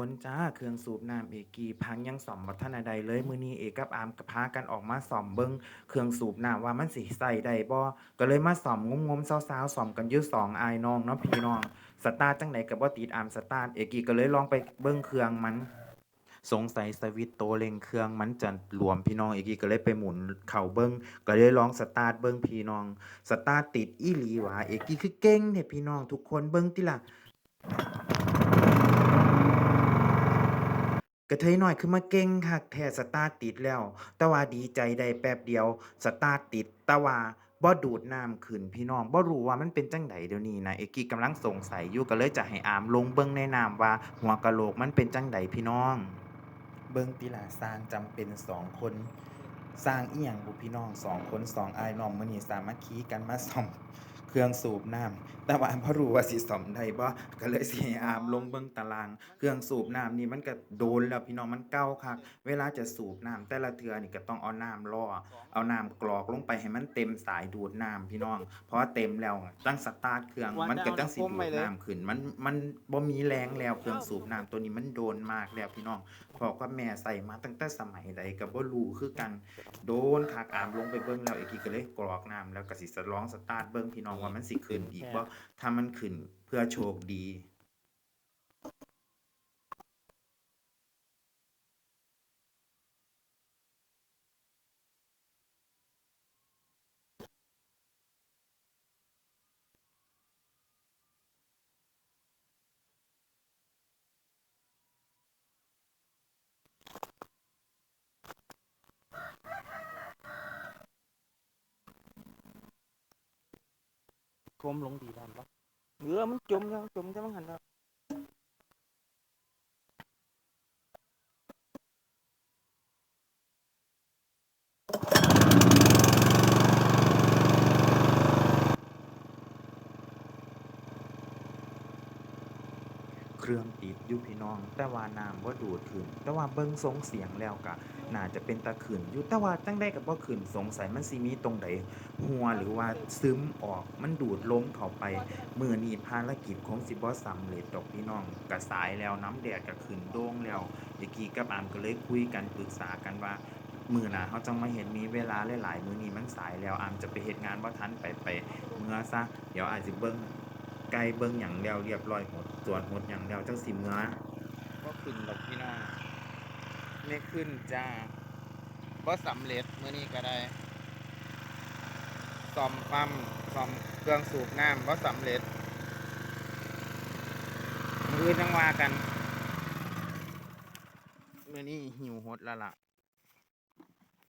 คนจ้าเครื่องสูบน้ำเอกีพังยังซ่อมบ่ทันใดเลยมือนี้เอกกับอามก็พากันออกมาซ่อมเบิ่งเครื่องสูบน้ำว่ามันสิใช้ได้บ่ก็เลยมาซ่อมงมๆซาวๆซ่อมกันยู่สองอ้ายน้องเนาะพี่น้องสตาร์จังไดก็บ่ติดอามสตาร์เอกีก็เลยลองไปเบิ่งเครื่องมัน สงสัยสวิตโตเร่งเครื่องมันจะหลวมพี่น้องเอกีก็เลยไปหมุนเข้าเบิ่งก็เลยลองสตาร์ทเบิ่งพี่น้อง สตาร์ทติดอีหลีหวาเอกีคือเก่งแท้พี่น้องทุกคนเบิ่งติล่ะ กระเทยน้อยคือมาเก่งคักแท้สตาร์ทติดแล้ว แต่ว่าดีใจได้แป๊บเดียว สตาร์ทติด แต่ว่าบ่ดูดน้ำขึ้นพี่น้องบ่รู้ว่ามันเป็นจังไดเดี๋ยวนี้นะเอกกี้กำลังสงสัยอยู่ก็เลยจะให้อามลงเบิ่งในน้ำว่า หัวกะโหลกมันเป็นจังไดพี่น้อง เบิ่งติล่ะสร้างจำเป็นสองคน สร้างอีหยังบุพี่น้องสองคนสองอายน้องมื้อนี้สามัคคีกันมาซ่อม เครื่องสูบน้ำแต่ว่าอามบ่รู้ว่าสิซ่อมได้บ่ก็เลยสิให้อามลงเบิ่งตาราง เครื่องสูบน้ำนี่มันก็โดนแล้วพี่น้องมันเก่าคักเวลาจะสูบน้ำแต่ละเทื่อนี่ก็ต้องเอาน้ำล่อเอาน้ำกรอกลงไปให้มันเต็มสายดูดน้ำพี่น้องเพราะว่าเต็มแล้วตั้งสตาร์ทเครื่องมันก็จังสิดูดน้ำขึ้นมันมันบ่มีแรงแล้วเครื่องสูบน้ำตัวนี้มันโดนมากแล้วพี่น้องพ่อกับแม่ใส่มาตั้งแต่สมัยใดก็บ่รู้คือกันโดนคักอามลงไปเบิ่งแล้วอีกทีก็เลยกรอกน้ำแล้วก็สิสลองสตาร์ทเบิ่งพี่น้องว่ามันสิขึ้นอีกบ่ถ้ามันขึ้นเพื่อโชคดี คมลงดีด้านปะเรือมันจมแล้วจมจะมันหันแล้ว เครื่องติดอยู่พี่น้อง แต่ว่าน้ำบ่ดูดขึ้น แต่ว่าเบิ่งทรงเสียงแล้วก็น่าจะเป็นตะขึ้นอยู่แต่ว่าจังได้ก็บ่ขึ้นสงสัยมันสิมีตรงใดหัวหรือว่าซึมออกมันดูดลมเข้าไปมื้อนี้ภารกิจคงสิบ่สำเร็จดอกพี่น้องก็สายแล้วน้ำแดดก็ขึ้นโด่งแล้วเมื่อกี้กับอามก็เลยคุยกันปรึกษากันว่ามือน้าเฮาจังมาเห็นมีเวลาหลายๆมือนี้มันสายแล้วอามจะไปเฮ็ดงานบ่าทันไปไปเมื่อซะเดี๋ยวอาจสิเบิ่ง ไกลเบิ่งหยังแล้วเรียบร้อยหมดตรวจหมดหยังแล้วจังสิเมื่อก็ขึ้นดอกพี่น้องไม่ขึ้นจ้าก็สำเร็จเมื่อนี้ก็ได้ซ่อมปั๊มซ่อมเครื่องสูบน้ำก็สำเร็จมือจังว่ากันเมื่อนี้หิวหดแล้วล่ะ